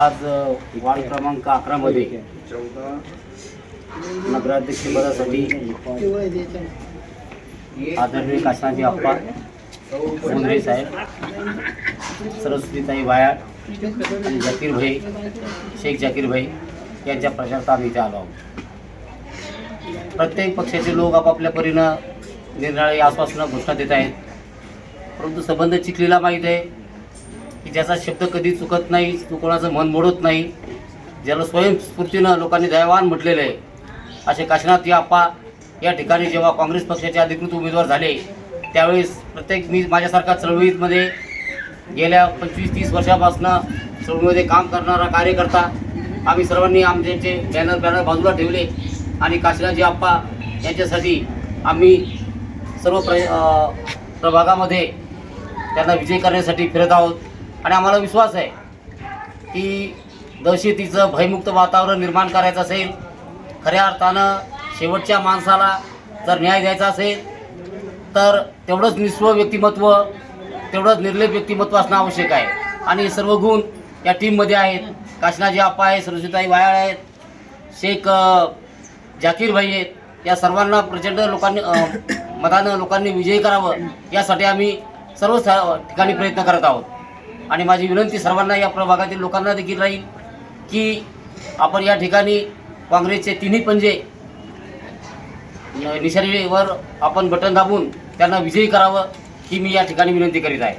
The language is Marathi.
आज वार्ड क्रमांक अकरा मध्ये नगराध्यक्ष पदासाठी आदरणीय काशनाजी आप्पा मुंद्रे साहेब सरस्वतीताई वायाळ आणि जाकीर भाई शेख जाकीर भाई यांच्या प्रचारात आम्ही इथे आलो आहोत. प्रत्येक पक्षाचे लोक आपापल्या परीनं निरनिराळी आश्वासनं घोषणा देत आहेत. परंतु संबंध चिखलीला माहीत आहे. की ज्याचा शब्द कधी चुकत नाही तो कोणाचं मन मोडत नाही ज्याला स्वयंस्फूर्तीनं लोकांनी दयावान म्हटलेलं आहे. असे काशीनाथ या आप्पा या ठिकाणी जेव्हा काँग्रेस पक्षाचे अधिकृत उमेदवार झाले त्यावेळेस प्रत्येक मी माझ्यासारखा चळवळीमध्ये गेल्या पंचवीस तीस वर्षापासून चळवळीमध्ये काम करणारा कार्यकर्ता आम्ही सर्वांनी आमचे बॅनर बॅनर बाजूला ठेवले आणि काशीनाथजी आप्पा यांच्यासाठी आम्ही सर्व प्र प्रभागामध्ये त्यांना विजय करण्यासाठी फिरत आहोत. आणि आम्हाला विश्वास आहे की दहशतीचं भयमुक्त वातावरण निर्माण करायचं असेल खऱ्या अर्थानं शेवटच्या माणसाला जर न्याय द्यायचा असेल तर तेवढंच निस्व व्यक्तिमत्व तेवढंच निर्लेप व्यक्तिमत्व असणं आवश्यक आहे. आणि सर्व गुण या टीममध्ये आहेत. काशनाजी आप्पा आहे सरस्वताई वायाळ आहेत शेख जाकीर भाई आहेत. या सर्वांना प्रचंड लोकांनी मतानं लोकांनी विजयी करावं यासाठी आम्ही सर्व ठिकाणी प्रयत्न करत आहोत. आणि माझी विनंती सर्वांना या प्रभागातील लोकांना देखील राहील की आपण या ठिकाणी काँग्रेसचे तिन्ही पंजे न- निशाणीवर आपण बटन दाबून त्यांना विजयी करावं ही मी या ठिकाणी विनंती करीत आहे.